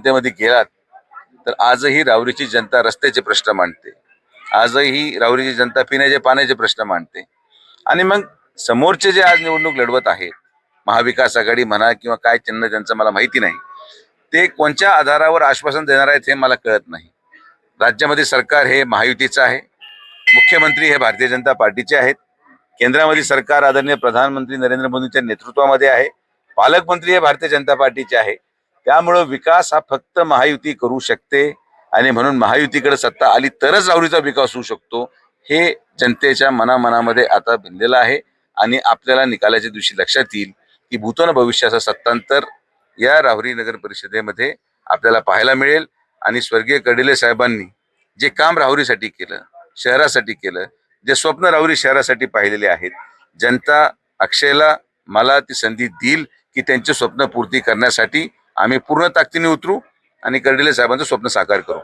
जनतेमध्ये गेलात तर आजही रावरीची जनता रस्त्याचे प्रश्न मांडते. आजही रावरीची जनता पिण्याचे पाण्याचे प्रश्न मांडते. आणि मग समोरचे जे आज निवडणूक लढवत आहेत महाविकास आघाडी म्हणा किंवा काय चिन्ह त्यांचं मला माहिती नाही ते कोणत्या आधारावर आश्वासन देणार आहेत हे मला कळत नाही. राज्यामध्ये सरकार हे महायुतीचं आहे मुख्यमंत्री हे भारतीय जनता पार्टीचे आहेत केंद्रामध्ये सरकार आदरणीय प्रधानमंत्री नरेंद्र मोदींच्या नेतृत्वामध्ये आहे पालकमंत्री हे भारतीय जनता पार्टीचे आहे त्यामुळं विकास हा फक्त महायुती करू शकते. आणि म्हणून महायुतीकडे सत्ता आली तरच राहुरीचा विकास होऊ शकतो. हे जनतेच्या मनामनामध्ये आता भिनलेलं आहे. आणि आपल्याला निकालाच्या दिवशी लक्षात येईल की भूतन भविष्याचा सत्तांतर या राहुरी नगर परिषदेमध्ये आपल्याला पाहायला मिळेल. आणि स्वर्गीय कडिले साहेबांनी जे काम राहुरीसाठी केलं शहरासाठी केलं जे स्वप्न राहुरी शहरासाठी पाहिलेले आहेत जनता अक्षयला मला ती संधी देईल की त्यांचे स्वप्न पूर्ती करण्यासाठी आम्ही पूर्ण ताकदीने उतरू आणि कर्डिले साहेबांचं स्वप्न साकार करू.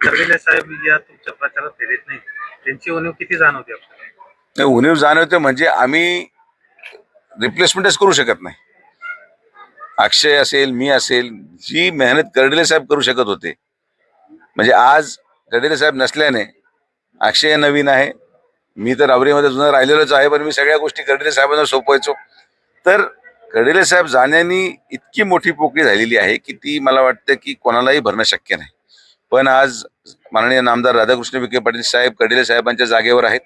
कर्डिले साहेब या तुमच्या प्रचारात फिरत नाही त्यांची उणीव किती जाणवते आपल्याला? नाही, उणीव जाणवते म्हणजे आम्ही रिप्लेसमेंटच करू शकत नाही. अक्षय असेल मी असेल जी मेहनत कर्डिले साहेब करू शकत होते. म्हणजे आज कर्डिले साहेब नसल्याने अक्षय नवीन आहे. मी तर रावरीमध्ये जुनं राहिलेलोच आहे पण मी सगळ्या गोष्टी कर्डिले साहेबांना सोपवायचो. तर कडेले साहेब जाण्यानी इतकी मोठी पोकळी झालेली आहे की ती मला वाटतं की कोणालाही भरणं शक्य नाही. पण आज माननीय नामदार राधाकृष्ण विखे पाटील साहेब कडेले साहेबांच्या जागेवर आहेत.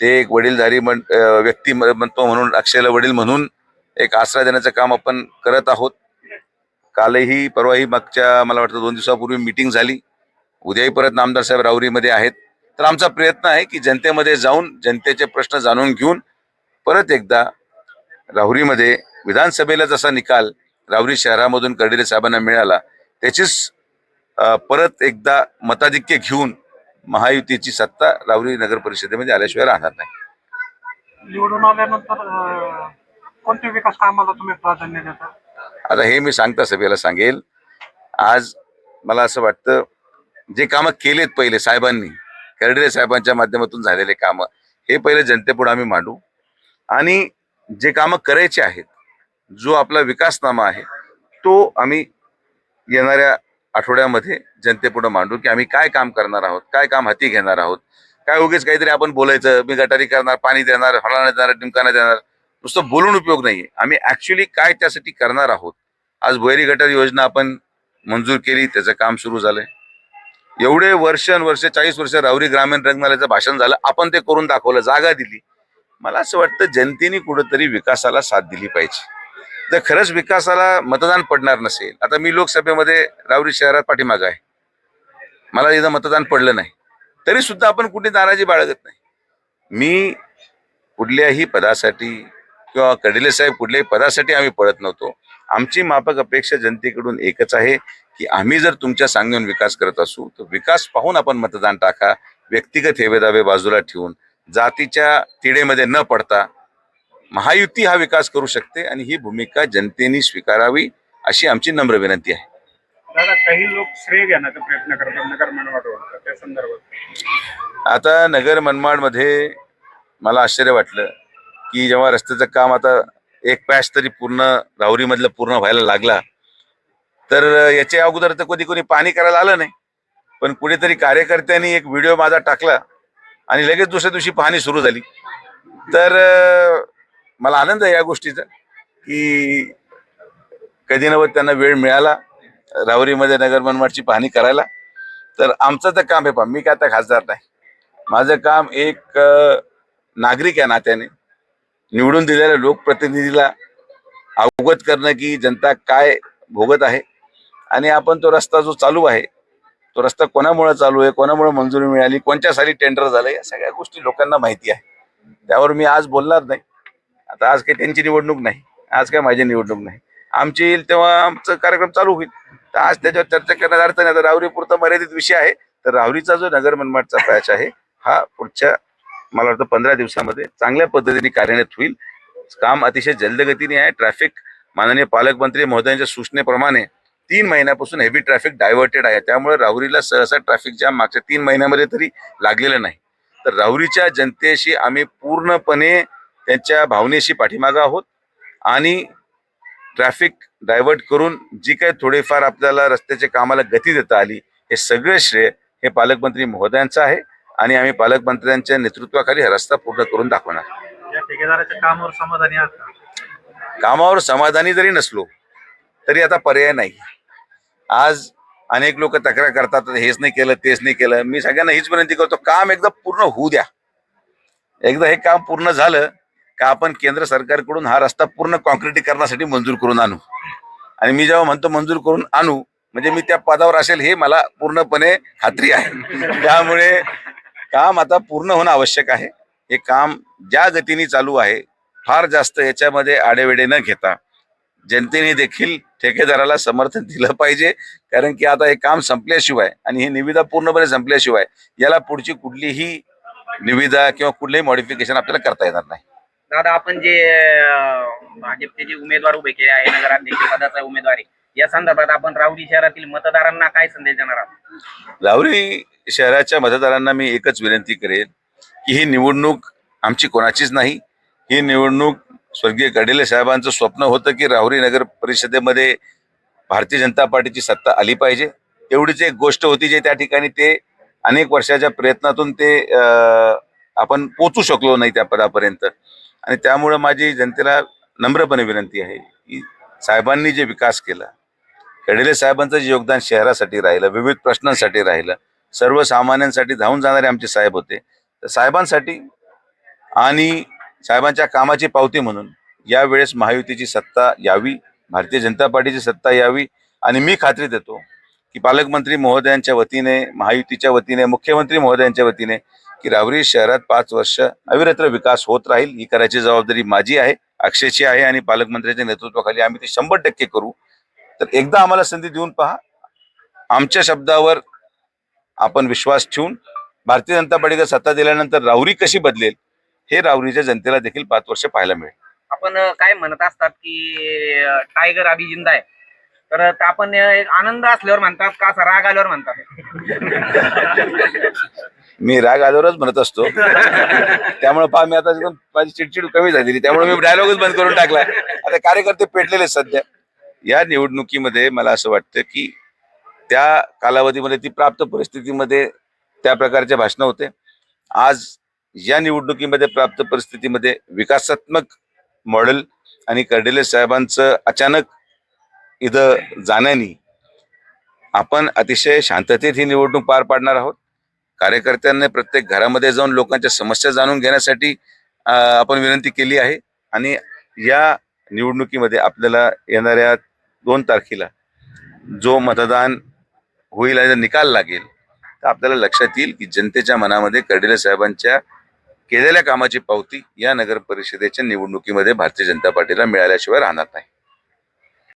ते एक वडीलधारी म्हण व्यक्ती म्हणतो म्हणून अक्षयला वडील म्हणून एक आसरा देण्याचं काम आपण करत आहोत. कालही परवाही मागच्या मला वाटतं दोन दिवसापूर्वी मिटिंग झाली. उद्याही परत नामदार साहेब राहुरीमध्ये आहेत. तर आमचा प्रयत्न आहे की जनतेमध्ये जाऊन जनतेचे प्रश्न जाणून घेऊन परत एकदा राहुरीमध्ये विधानसभेला जसा निकाल राहुरी शहरामधून कर्डिले साहेबांना मिळाला त्याचीच परत एकदा मताधिक्य घेऊन महायुतीची सत्ता राहुरी नगर परिषदेमध्ये आल्याशिवाय राहणार नाही. निवडून आल्यानंतर कोणत्या विकास कामाला तुम्ही प्राधान्य देता? आता हे मी सांगता सभेला सांगेल. आज मला असं वाटतं जे कामं केलेत पहिले साहेबांनी कर्डिले साहेबांच्या माध्यमातून झालेले कामं हे पहिले जनतेपुढे आम्ही मांडू. आणि जे कामं करायचे आहेत जो आपला विकासनामा आहे तो आम्ही येणाऱ्या आठवड्यामध्ये जनतेपुढे मांडू की आम्ही काय काम करणार आहोत काय काम हाती घेणार आहोत. काय उगीच काहीतरी आपण बोलायचं मी गटारी करणार पाणी देणार फळाणं देणार डिमकाना देणार. नुसतं बोलून उपयोग नाही आम्ही ॲक्च्युली काय त्यासाठी करणार आहोत? आज भुयारी गटार योजना आपण मंजूर केली त्याचं काम सुरू झालंय. एवढे वर्षानुवर्ष चाळीस वर्ष रावरी ग्रामीण रंगनालयाचं भाषण झालं आपण ते करून दाखवलं जागा दिली. मला असं वाटतं जनतेने कुठंतरी विकासाला साथ दिली पाहिजे. जर खरंच विकासाला मतदान पडणार नसेल. आता मी लोकसभेमध्ये रावरी शहरात पाठीमागं आहे. मला इथं मतदान पडलं नाही. तरी सुद्धा आपण कुठे नाराजी बाळगत नाही. मी कुठल्याही पदासाठी किंवा कडिले साहेब कुठल्याही पदासाठी आम्ही पळत नव्हतो. आमची माफक अपेक्षा जनतेकडून एकच आहे की आम्ही जर तुमच्या सांगून विकास करत असू तर विकास पाहून आपण मतदान टाका व्यक्तिगत हेवेदावे बाजूला ठेवून जातीच्या तिडेमध्ये न पडता महायुती हा विकास करू शकते आणि ही भूमिका जनतेने स्वीकारावी अशी आमची नम्र विनंती आहे. दादा काही लोक श्रेय घेण्याचा प्रयत्न करतात नगर मनमाडवर त्या संदर्भात. आता नगर मनमाडमध्ये मला आश्चर्य वाटलं की जेव्हा रस्त्याचं काम आता एक पॅच तरी पूर्ण राहुरीमधलं पूर्ण व्हायला लागला तर याच्या अगोदर तर कधी कोणी पाणी करायला आलं नाही पण कुणीतरी कार्यकर्त्यांनी एक व्हिडिओ माझा टाकला आणि लगेच दुसऱ्या दिवशी पाहणी सुरू झाली. तर मला आनंद आहे या गोष्टीचा की कधी नव्हत त्यांना वेळ मिळाला राहुरीमध्ये नगर मनमाडची पाहणी करायला. तर आमचं तर काम आहे पहा मी काय आता खासदार नाही. माझं काम एक नागरिक आहे नात्याने. निवडून दिलेल्या लोकप्रतिनिधीला अवगत करणं की जनता काय भोगत आहे. आणि आपण तो रस्ता जो चालू आहे तो रस्ता कोणामुळे चालू आहे कोणामुळे मंजुरी मिळाली कोणत्या साली टेंडर झालं या सगळ्या गोष्टी लोकांना माहिती आहे. त्यावर मी आज बोलणार नाही. आता आज काही त्यांची निवडणूक नाही. आज काय माझी निवडणूक नाही. आमची येईल तेव्हा आमचा कार्यक्रम चालू होईल. तर आज त्याच्यावर चर्चा करण्यात अर्थ नाही आता राहुरी पुरता मर्यादित विषय आहे. तर राहुरीचा जो नगर मनमाडचा पॅच आहे हा पुढच्या मला वाटतं पंधरा दिवसामध्ये चांगल्या पद्धतीने कार्यान्वित होईल. काम अतिशय जलदगतीने आहे. ट्रॅफिक माननीय पालकमंत्री महोदयांच्या सूचनेप्रमाणे तीन महिन्यापासून हेवी ट्रॅफिक डायव्हर्टेड आहे. त्यामुळे राहुरीला सहसा ट्रॅफिक जाम मागच्या तीन महिन्यामध्ये तरी लागलेलं नाही. तर राहुरीच्या जनतेशी आम्ही पूर्णपणे त्यांच्या भावनेशी पाठीमागं आहोत आणि ट्रॅफिक डायव्हर्ट करून जी काही थोडीफार आपल्याला रस्त्याच्या कामाला गती देता आली हे सगळे श्रेय हे पालकमंत्री महोदयांचं आहे आणि आम्ही पालकमंत्र्यांच्या नेतृत्वाखाली हा रस्ता पूर्ण करून दाखवणार. या ठेकेदाराच्या कामावर समाधानी आहात कामावर समाधानी जरी नसलो तरी आता पर्याय नाही. आज अनेक लोक तक्रार करतात हेच नाही केलं तेच नाही केलं. मी सगळ्यांना हीच विनंती करतो काम एकदा पूर्ण होऊ द्या. एकदा हे काम पूर्ण झालं का आपण केंद्र सरकारकडून हा रस्ता पूर्ण कॉन्क्रिटीकरणासाठी मंजूर करून आणू? आणि मी जेव्हा म्हणतो मंजूर करून आणू म्हणजे मी त्या पदावर असेल हे मला पूर्णपणे खात्री आहे. त्यामुळे काम आता पूर्ण होणं आवश्यक आहे. हे काम ज्या गतीने चालू आहे फार जास्त याच्यामध्ये आडेवेडे न घेता जनतेने देखील ठेकेदाराला समर्थन दिलं पाहिजे. कारण की आता हे काम संपल्याशिवाय आणि ही निविदा पूर्णपणे संपल्याशिवाय याला पुढची कुठलीही निविदा किंवा कुठलेही मॉडिफिकेशन आपल्याला करता येणार नाही. दादा आपण जे भाजपचे जे उमेदवार उभे केले आहे नगराध्यक्ष पदाचा उमेदवारी या संदर्भात आपण राहुरी शहरातील मतदारांना काय संदेश देणार आहोत? राहुरी शहराच्या मतदारांना मी एकच विनंती करेन की ही निवडणूक आमची कोणाचीच नाही. ही निवडणूक स्वर्गीय कडेले साहेबांचं स्वप्न होतं की राहुरी नगर परिषदेमध्ये भारतीय जनता पार्टीची सत्ता आली पाहिजे. एवढीच एक गोष्ट होती जे त्या ठिकाणी ते अनेक वर्षाच्या प्रयत्नातून ते आपण पोचू शकलो नाही त्या पदापर्यंत. आणि त्यामुळं माझी जनतेला नम्रपणे विनंती आहे की साहेबांनी जे विकास केला खेडेले साहेबांचं जे योगदान शहरासाठी राहिलं विविध प्रश्नांसाठी राहिलं सर्वसामान्यांसाठी धावून जाणारे आमचे साहेब होते तर साहेबांसाठी आणि साहेबांच्या कामाची पावती म्हणून यावेळेस महायुतीची सत्ता यावी भारतीय जनता पार्टीची सत्ता यावी आणि मी खात्री देतो की पालकमंत्री महोदयांच्या वतीने महायुतीच्या वतीने मुख्यमंत्री महोदयांच्या वतीने की रावरी शहरात पाच वर्ष अविरत्र विकास होत राहील ही करायची जबाबदारी माझी आहे अक्षयची आहे आणि पालकमंत्र्यांच्या नेतृत्वाखाली आम्ही ती शंभर टक्के करू. तर एकदा आम्हाला संधी देऊन पहा. आमच्या शब्दावर आपण विश्वास ठेवून भारतीय जनता पार्टीला सत्ता दिल्यानंतर राहुरी कशी बदलेल हे राहुरीच्या जनतेला देखील पाच वर्ष पाहायला मिळेल. आपण काय म्हणत असतात की टायगर आधी जिंदा आहे. तर आपण एक आनंद असल्यावर म्हणतात का असा राग आल्यावर म्हणतात. मी राग आल्यावरच म्हणत असतो. त्यामुळे पहा मी आता माझी चिडचिड कमी झालेली त्यामुळे मी डायलॉगच बंद करून टाकला आता कार्यकर्ते पेटलेले सध्या. या निवडणुकीमध्ये मला असं वाटतं की त्या कालावधीमध्ये ती प्राप्त परिस्थितीमध्ये त्या प्रकारचे भाषणं होते. आज या निवडणुकीमध्ये प्राप्त परिस्थितीमध्ये विकासात्मक मॉडेल आणि कर्डिले साहेबांचं अचानक इथं जाण्यानी आपण अतिशय शांततेत ही निवडणूक पार पाडणार आहोत. कार्यकर्त्यांनी प्रत्येक घरामध्ये जाऊन लोकांच्या समस्या जाणून घेण्यासाठी आपण विनंती केली आहे. आणि या निवडणुकीमध्ये आपल्याला येणाऱ्या दोन तारखेला जो मतदान होईल आणि निकाल लागेल तर आपल्याला लक्षात येईल की जनतेच्या मनामध्ये कर्डिले साहेबांच्या केलेल्या कामाची पावती या नगर परिषदेच्या निवडणुकीमध्ये भारतीय जनता पार्टीला मिळाल्याशिवाय राहणार नाही.